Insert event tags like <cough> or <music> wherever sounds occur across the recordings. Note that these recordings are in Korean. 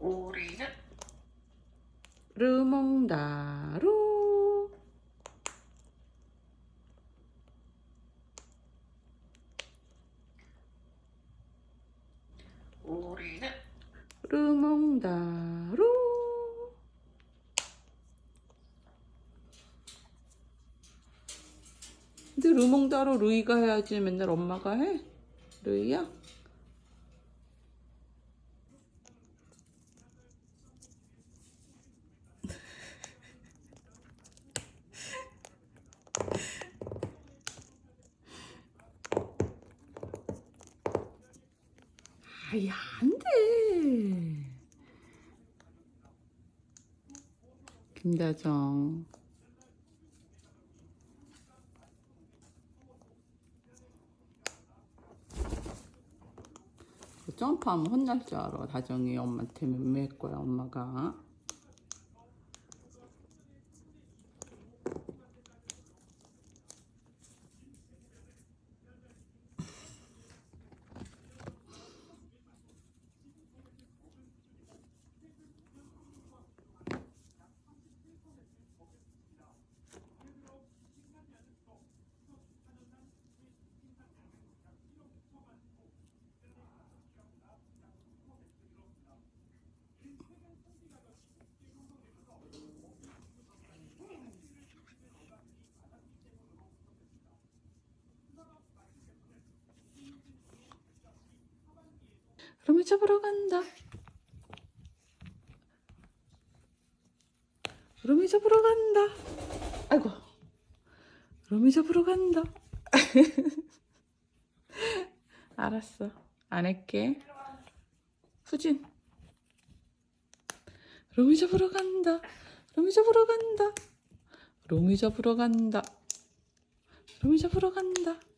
우리는? 르몽다루. 우리는? 르몽다루. 근데 르몽다루 루이가 해야지. 맨날 엄마가 해? 루이야? 아이 안돼. 김다정. 그 점프하면 혼날 줄 알아. 다정이 엄마한테 맴매일 거야 엄마가 그러면 잡으러 간다 로미 잡으러 간다. 아이고. 로미 잡으러 간다. <laughs> 알았어. 안 할게. 후진. 로미 잡으러 간다. 로미 잡으러 간다. 로미 잡으러 간다. 로미 잡으러 간다.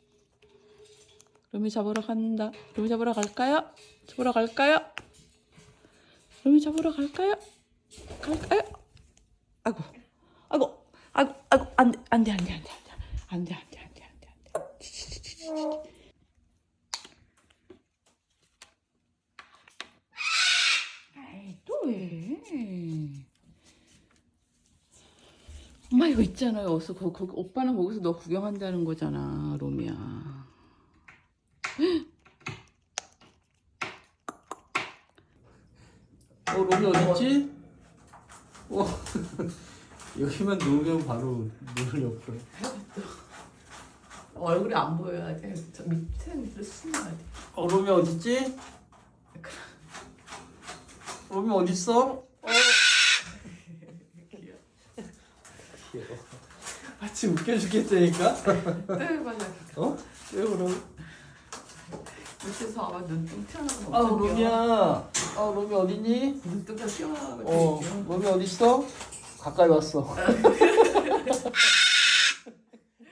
로미 잡으러 간다. 로미 잡으러 갈까요? 잡으러 갈까요? 로미 잡으러 갈까요? 갈까요? 아이고, 아이고, 아이고, 아이고, 안 돼, 안 돼, 안 돼, 안 돼, 안 돼, 안 돼, 안 돼, 안 돼, 안 돼, 안 돼. 또 왜? 엄마 이거 있잖아요. 어서 거, 거, 오빠는 거기서 너 구경한다는 거잖아, 로미야. 어, 로미 어딨지? 어, <laughs> 여기만 누우면 바로 눈을 옆으로. 얼굴이 안 보여야 돼. 저 밑에는 숨어야 돼. 어, 로미 어딨지? 로미 어딨어? 어. <laughs> 귀여워. 같이 웃겨 죽겠다니까? 네, 맞아. 어? 왜 그럼? 밑에서 아마 눈뚱 튀어나오는 아, 로미야. 아, 로미 어딨니? 눈뚱가 튀어나오는 어, 로미 어딨어? 가까이 왔어. <laughs>